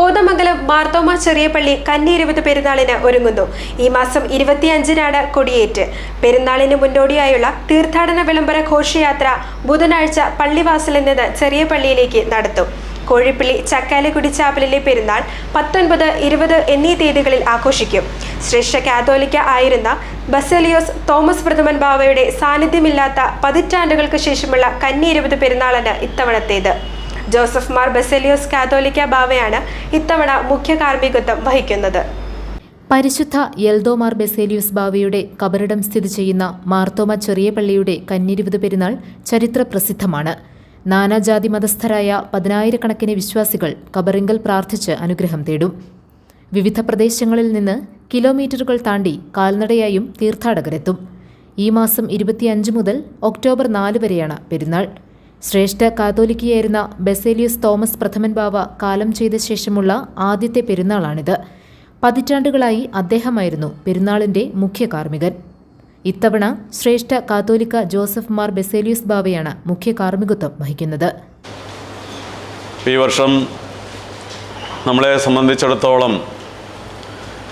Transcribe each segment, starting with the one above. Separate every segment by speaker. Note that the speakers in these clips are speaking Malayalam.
Speaker 1: കോതമംഗലം മാർത്തോമ ചെറിയപള്ളി കന്നി ഇരുപത് പെരുന്നാളിന് ഒരുങ്ങുന്നു. ഈ മാസം ഇരുപത്തിയഞ്ചിനാണ് കൊടിയേറ്റ്. പെരുന്നാളിന് മുന്നോടിയായുള്ള തീർത്ഥാടന വിളംബര ഘോഷയാത്ര ബുധനാഴ്ച പള്ളിവാസലിൽ നിന്ന് ചെറിയ പള്ളിയിലേക്ക് നടത്തും. കോഴിപ്പള്ളി ചക്കാലക്കുടി ചാപ്പലിലെ പെരുന്നാൾ പത്തൊൻപത് ഇരുപത് എന്നീ തീയതികളിൽ ആഘോഷിക്കും. ശ്രേഷ്ഠ കാത്തോലിക്ക ആയിരുന്ന ബസേലിയോസ് തോമസ് പ്രഥമൻ ബാവയുടെ സാന്നിധ്യമില്ലാത്ത പതിറ്റാണ്ടുകൾക്ക് ശേഷമുള്ള കന്നി ഇരുപത് പെരുന്നാളാണ് ഇത്തവണത്തേത്. ജോസഫ് മാർ ബസേലിയോസ് കാതോലിക്ക ബാവയാണ് ഇത്തവണ മുഖ്യ കാർമ്മികത്വം വഹിക്കുന്നത്.
Speaker 2: പരിശുദ്ധ യൽദോമാർ ബെസേലിയൂസ് ബാവയുടെ കബറിടം സ്ഥിതി ചെയ്യുന്ന മാർത്തോമ ചെറിയ പള്ളിയുടെ കന്നിരുപത് പെരുന്നാൾ ചരിത്ര പ്രസിദ്ധമാണ്. നാനാജാതി മതസ്ഥരായ പതിനായിരക്കണക്കിന് വിശ്വാസികൾ കബറിങ്കൽ പ്രാർത്ഥിച്ച് അനുഗ്രഹം തേടും. വിവിധ പ്രദേശങ്ങളിൽ നിന്ന് കിലോമീറ്ററുകൾ താണ്ടി കാൽനടയായും തീർത്ഥാടകരെത്തും. ഈ മാസം ഇരുപത്തിയഞ്ച് മുതൽ ഒക്ടോബർ നാല് വരെയാണ് പെരുന്നാൾ. ശ്രേഷ്ഠ കാതോലിക്കയായിരുന്ന ബെസേലിയസ് തോമസ് പ്രഥമൻ ബാവ കാലം ചെയ്ത ശേഷമുള്ള ആദ്യത്തെ പെരുന്നാളാണിത്. പതിറ്റാണ്ടുകളായി അദ്ദേഹമായിരുന്നു പെരുന്നാളിന്റെ മുഖ്യ കാർമ്മികൻ. ഇത്തവണ ശ്രേഷ്ഠ കാതോലിക്ക ജോസഫ് മാർ ബെസേലിയസ് ബാവയാണ് മുഖ്യ കാർമ്മികത്വം വഹിക്കുന്നത്.
Speaker 3: ഈ വർഷം നമ്മളെ സംബന്ധിച്ചിടത്തോളം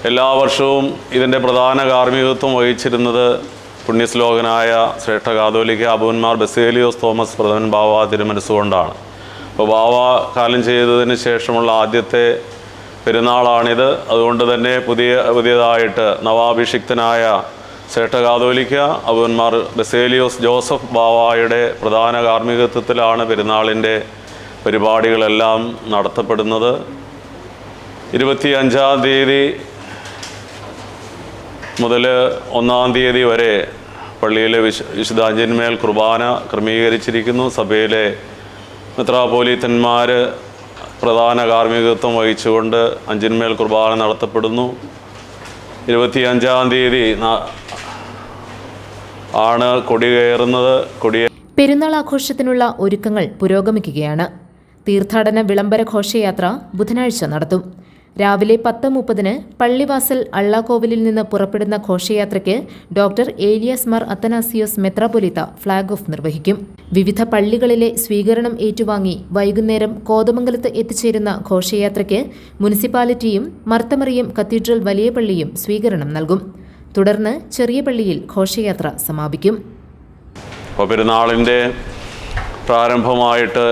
Speaker 3: എല്ലാ വർഷവും ഇതിന്റെ പ്രധാന കാർമ്മികത്വം വഹിച്ചിരുന്നത് പുണ്യശ്ലോകനായ ശ്രേഷ്ഠ കാതോലിക്ക അബുവന്മാർ ബസേലിയോസ് തോമസ് പ്രഥമൻ ബാവ തിരുമനസ്സുകൊണ്ടാണ്. അപ്പോൾ ബാവ കാലം ചെയ്തതിന് ശേഷമുള്ള ആദ്യത്തെ പെരുന്നാളാണിത്. അതുകൊണ്ട് തന്നെ പുതിയ പുതിയതായിട്ട് നവാഭിഷിക്തനായ ശ്രേഷ്ഠ കാതോലിക്ക അബുവന്മാർ ബസേലിയോസ് ജോസഫ് ബാവായുടെ പ്രധാന കാർമ്മികത്വത്തിലാണ് പെരുന്നാളിന്റെ പരിപാടികളെല്ലാം നടത്തപ്പെടുന്നത്. ഇരുപത്തി അഞ്ചാം തീയതി മുതൽ ഒന്നാം തീയതി വരെ പള്ളിയിലെ വിശ വിശുദ്ധാഞ്ജന്മേൽ കുർബാന ക്രമീകരിച്ചിരിക്കുന്നു. സഭയിലെ മെത്രാപോലീത്തന്മാർ പ്രധാന കാർമ്മികത്വം വഹിച്ചുകൊണ്ട് അഞ്ചിന്മേൽ കുർബാന നടത്തപ്പെടുന്നു. ഇരുപത്തി അഞ്ചാം തീയതി ആണ് കൊടി കയറുന്നത്. കൊടി
Speaker 2: പെരുന്നാൾ ആഘോഷത്തിനുള്ള ഒരുക്കങ്ങൾ പുരോഗമിക്കുകയാണ്. തീർത്ഥാടന വിളംബര ഘോഷയാത്ര ബുധനാഴ്ച നടത്തും. രാവിലെ പത്ത് മുപ്പതിന് പള്ളിവാസൽ അള്ളാക്കോവിലിൽ നിന്ന് പുറപ്പെടുന്ന ഘോഷയാത്രയ്ക്ക് ഡോക്ടർ ഏലിയാസ് മാർ അത്തനാസിയോസ് മെത്രാപൊലിത്ത ഫ്ളാഗ് ഓഫ് നിർവഹിക്കും. വിവിധ പള്ളികളിലെ സ്വീകരണം ഏറ്റുവാങ്ങി വൈകുന്നേരം കോതമംഗലത്ത് എത്തിച്ചേരുന്ന ഘോഷയാത്രയ്ക്ക് മുനിസിപ്പാലിറ്റിയും മർത്തമറിയം കത്തീഡ്രൽ വലിയ പള്ളിയും സ്വീകരണം നൽകും. തുടർന്ന് ചെറിയ പള്ളിയിൽ ഘോഷയാത്ര സമാപിക്കും.
Speaker 3: പെരുന്നാളിന്റെ പ്രാരംഭമായിട്ട്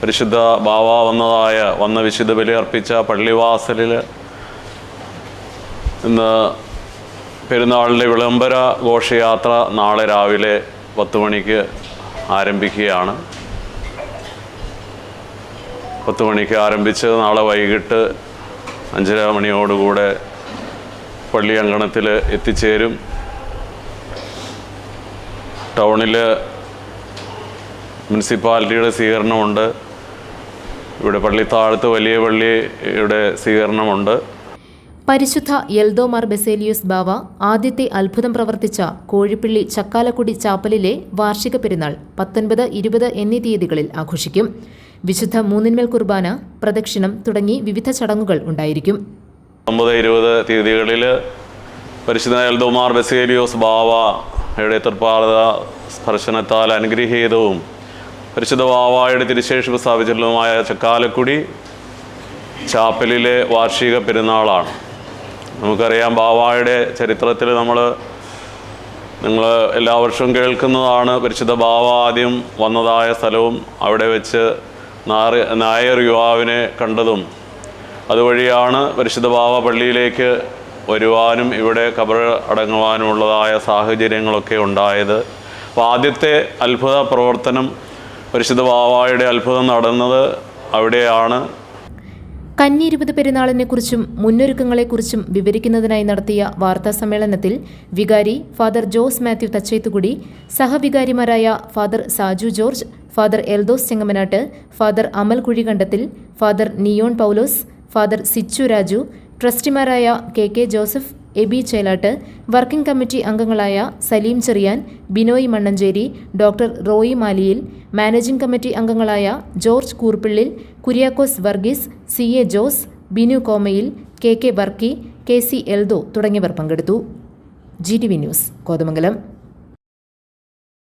Speaker 3: പരിശുദ്ധ ബാവ വന്നതായ വന്ന വിശുദ്ധ ബലി അർപ്പിച്ച പള്ളിവാസലിൽ ഇന്ന് പെരുന്നാളിന്റെ വിളംബര ഘോഷയാത്ര നാളെ രാവിലെ പത്ത് മണിക്ക് ആരംഭിക്കുകയാണ്. പത്ത് മണിക്ക് ആരംഭിച്ച് നാളെ വൈകിട്ട് അഞ്ചര മണിയോടുകൂടെ പള്ളി അങ്കണത്തിൽ എത്തിച്ചേരും. ടൗണിൽ മുനിസിപ്പാലിറ്റിയുടെ സ്വീകരണമുണ്ട്. ഇവിടെ പള്ളിത്താഴത്ത് വലിയ പള്ളിയുടെ സ്വീകരണമുണ്ട്.
Speaker 2: പരിശുദ്ധ യൽദോമാർ ബെസേലിയൂസ് ബാവ ആദ്യത്തെ അത്ഭുതം പ്രവർത്തിച്ച കോഴിപ്പള്ളി ചക്കാലക്കുടി ചാപ്പലിലെ വാർഷിക പെരുന്നാൾ പത്തൊൻപത് ഇരുപത് എന്നീ തീയതികളിൽ ആഘോഷിക്കും. വിശുദ്ധ മൂന്നിന്മേൽ കുർബാന പ്രദക്ഷിണം തുടങ്ങി വിവിധ ചടങ്ങുകൾ ഉണ്ടായിരിക്കും.
Speaker 3: ഒമ്പത് ഇരുപത് തീയതികളിൽ പരിശുദ്ധ യൽദോമാർ ബസേലിയോസ് ബാവയുടെ തൃപ്പാത സ്പർശനത്താൽ അനുഗ്രഹീതവും പരിശുദ്ധ വാവായുടെ തിരുശേഷിപ്പ് സ്ഥാപിച്ചിട്ടുള്ളതുമായ ചക്കാലക്കുടി ചാപ്പലിലെ വാർഷിക പെരുന്നാളാണ്. നമുക്കറിയാം ബാവായുടെ ചരിത്രത്തിൽ നമ്മൾ നിങ്ങൾ എല്ലാ വർഷവും കേൾക്കുന്നതാണ് പരിശുദ്ധ ബാവ ആദ്യം വന്നതായ സ്ഥലവും അവിടെ വെച്ച് നാറ് നായർ യുവാവിനെ കണ്ടതും. അതുവഴിയാണ് പരിശുദ്ധ ബാവ പള്ളിയിലേക്ക് വരുവാനും ഇവിടെ കബർ അടങ്ങുവാനുമുള്ളതായ സാഹചര്യങ്ങളൊക്കെ ഉണ്ടായത്. അപ്പോൾ ആദ്യത്തെ അത്ഭുത പ്രവർത്തനം പരിശുദ്ധ ബാവായുടെ അത്ഭുതം നടന്നത് അവിടെയാണ്.
Speaker 2: കന്നി ഇരുപത് പെരുന്നാളിനെക്കുറിച്ചും മുന്നൊരുക്കങ്ങളെക്കുറിച്ചും വിവരിക്കുന്നതിനായി നടത്തിയ വാർത്താ സമ്മേളനത്തിൽ വികാരി father Jose Mathew Thachethukudy സഹവികാരിമാരായ father Saju George father Eldhose Chengamanattu father Amal Kuzhikandathil father Neon Paulose father Sichu Raju ട്രസ്റ്റിമാരായ K K Joseph Aby Chelattu working committee അംഗങ്ങളായ Saleem Cherian Binoy Mannancheri doctor Roy Maliyil managing committee അംഗങ്ങളായ George Koorppillil Kuriakose Varghese C A Jose Binu Komayil K K Varkey K C Eldho തുടങ്ങിയവർ പങ്കെടുത്തു. G T V news Kothamangalam.